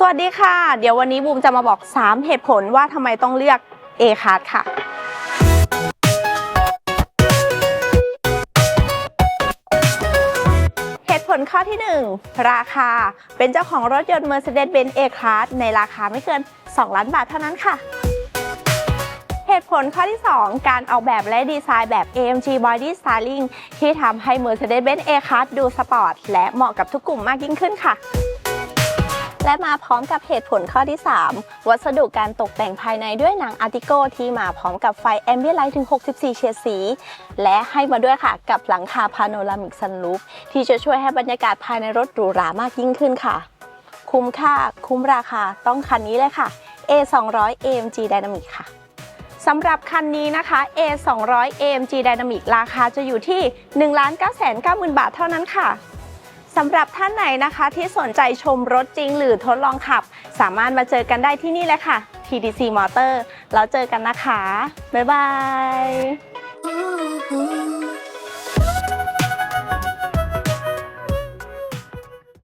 สวัสดีค่ะ เดี๋ยววันนี้บูมจะมาบอก 3 เหตุผลว่าทำไมต้องเลือก A card ค่ะ เหตุผลข้อที่ 1 ราคา เป็นเจ้าของรถยนต์ Mercedes-Benz A-Class ในราคาไม่เกิน 2 ล้านบาทเท่านั้นค่ะ เหตุผลข้อที่ 2 การออกแบบและดีไซน์แบบ AMG Body Styling ที่ทำให้ Mercedes-Benz A-Class ดูสปอร์ตและเหมาะกับทุกกลุ่มมากยิ่งขึ้นค่ะ และมาพร้อมกับเหตุผลข้อที่ 3 วัสดุการตกแต่งภายในด้วยหนังอาร์ติโกที่มาพร้อมกับไฟแอมเบียไลท์ถึง 64 เฉดสี และให้มาด้วยค่ะกับหลังคาพาโนรามิกซันรูฟที่จะช่วยให้บรรยากาศภายในรถหรูหรามากยิ่งขึ้นค่ะ คุ้มค่า คุ้มราคาต้องคันนี้เลยค่ะ A 2 0 0 AMG Dynamic ค่ะสำหรับคันนี้นะคะ A 2 0 0 AMG Dynamic ราคาจะอยู่ที่ 1 9 9 0 0 0บาทเท่านั้นค่ะ สำหรับท่านไหนนะคะที่สนใจชมรถจริงหรือทดลองขับ สามารถมาเจอกันได้ที่นี่เลยค่ะ TDC Motor แล้วเจอกันนะคะ บ๊ายบาย